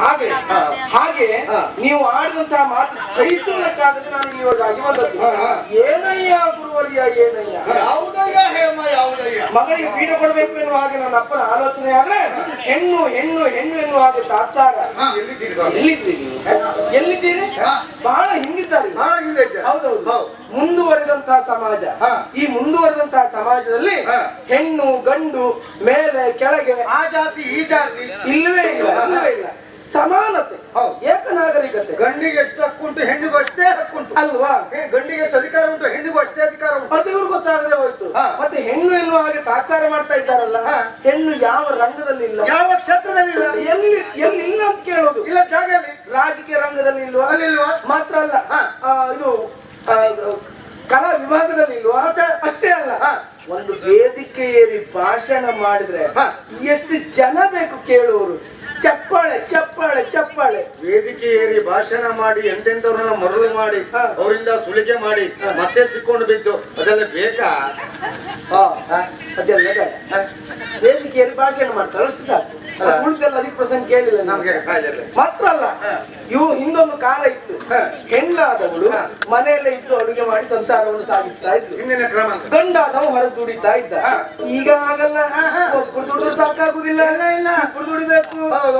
ಹಾಗೆ ಹಾಗೆ ನೀವು ಆಡಿದಂತಹ ಮಾತು ಸಹಿಸುವುದಕ್ಕಾಗದೆ ನಾನು ಇವಾಗ ಬಂದದ್ದು. ಏನಯ್ಯ ಯಾವುದಯ್ಯ ಹೇಮ ಯಾವುದಯ್ಯ? ಮಗಳಿಗೆ ಪೀಠ ಕೊಡಬೇಕು ಎನ್ನುವ ಹಾಗೆ ನನ್ನ ಅಪ್ಪನ ಆಲೋಚನೆ ಆದ್ರೆ ಹೆಣ್ಣು ಹೆಣ್ಣು ಹೆಣ್ಣು ಎನ್ನುವ ಹಾಗೆ ತಾತ್ತಾಗ ಹಾ, ಎಲ್ಲಿದ್ದೀರಿ? ಎಲ್ಲಿದ್ದೀರಿ. ಬಹಳ ಹಿಂದಿದ್ದಾರೆ. ಬಹಳ ಹಿಂದೆ. ಹೌದೌದು. ಹೌದು. ಮುಂದುವರೆದಂತಹ ಸಮಾಜ. ಈ ಮುಂದುವರೆದಂತಹ ಸಮಾಜದಲ್ಲಿ. ಹೆಣ್ಣು ಗಂಡು ಮೇಲೆ ಕೆಳಗೆ ಆ ಜಾತಿ ಈ ಜಾತಿ. ಇಲ್ಲವೇ ಇಲ್ಲ ಇಲ್ಲವೇ ಇಲ್ಲ. ಸಮಾನತೆ ಏಕ ನಾಗರಿಕತೆ ಗಂಡಿಗೆ ಎಷ್ಟು ಹಕ್ಕುಂಟು ಹೆಣ್ಣಿಗೂ ಅಷ್ಟೇ ಹಕ್ಕುಂಟು ಅಲ್ವಾ? ಗಂಡಿಗೆ ಎಷ್ಟು ಅಧಿಕಾರ ಉಂಟು ಹೆಣ್ಣಿಗೂ ಮತ್ತೆ ಹೆಣ್ಣು ಎನ್ನುವ ಹಾಗೆ ತಾತ್ಕಾರ ಮಾಡ್ತಾ ಇದ್ದಾರಲ್ಲ ಹಾ. ಹೆಣ್ಣು ಯಾವ ರಂಗದಲ್ಲಿ ಇಲ್ಲ. ಯಾವ ಕ್ಷೇತ್ರದಲ್ಲಿ ಇಲ್ಲ. ಎಲ್ಲಿ ಎಲ್ಲಿ ಇಲ್ಲ ಅಂತ ಕೇಳೋದು. ಇಲ್ಲ ಜಾಗ ರಾಜಕೀಯ ರಂಗದಲ್ಲಿ ಇಲ್ವಾ? ಅಲ್ಲಿಲ್ವಾ? ಮಾತ್ರ ಅಲ್ಲ. ಇದು ಕಲಾ ವಿಭಾಗದಲ್ಲಿ ಇಲ್ವಾ? ಅಷ್ಟೇ ಅಲ್ಲ. ಒಂದು ವೇದಿಕೆ ಏರಿ ಭಾಷಣ ಮಾಡಿದ್ರೆ. ಎಷ್ಟು ಜನ ಬೇಕು ಚಪ್ಪಾಳೆ ವೇದಿಕೆ ಏರಿ ಭಾಷಣ ಮಾಡಿ ಎಂಟೆಂಟವ್ರನ್ನ ಮರಳು ಮಾಡಿ. ಅವರಿಂದ ಸುಲಿಗೆ ಮಾಡಿ ಮತ್ತೆ ಸಿಕ್ಕೊಂಡು ಬಿದ್ದು ಅದೆಲ್ಲ ಬೇಕಾ? ಅದೆಲ್ಲ ಬೇಡ. ವೇದಿಕೆಯಲ್ಲಿ ಭಾಷಣ ಮಾಡ್ತಾರೆ ಅಷ್ಟು ಸಾಕು. ಅಲ್ಲ. ಉಳಿದೆಲ್ಲ ಅದಕ್ಕೆ ಪ್ರಸಂಗ ಕೇಳಿಲ್ಲ ನಮ್ಗೆ ಮಾತ್ರ ಅಲ್ಲ. ಇವು ಹಿಂದೊಂದು ಕಾಲ ಇತ್ತು. ಹೆಣ್ಣಾದವಳು. ಮನೆಯಲ್ಲೇ ಇದ್ದು ಅಡುಗೆ ಮಾಡಿ ಸಂಸಾರವನ್ನು ಸಾಗಿಸ್ತಾ ಇದ್ರು ಹಿಂದಿನ ಕ್ರಮ. ಗಂಡಾದವ ಹೊರ ದುಡಿತಾ ಇದ್ದ. ಈಗ ಆಗಲ್ಲ ಒಬ್ಬರು ದುಡಿದ್ರೆ ಸಾಕಾಗುದಿಲ್ಲ. ಇಲ್ಲ ದುಡಿಬೇಕು. ಹೌದು.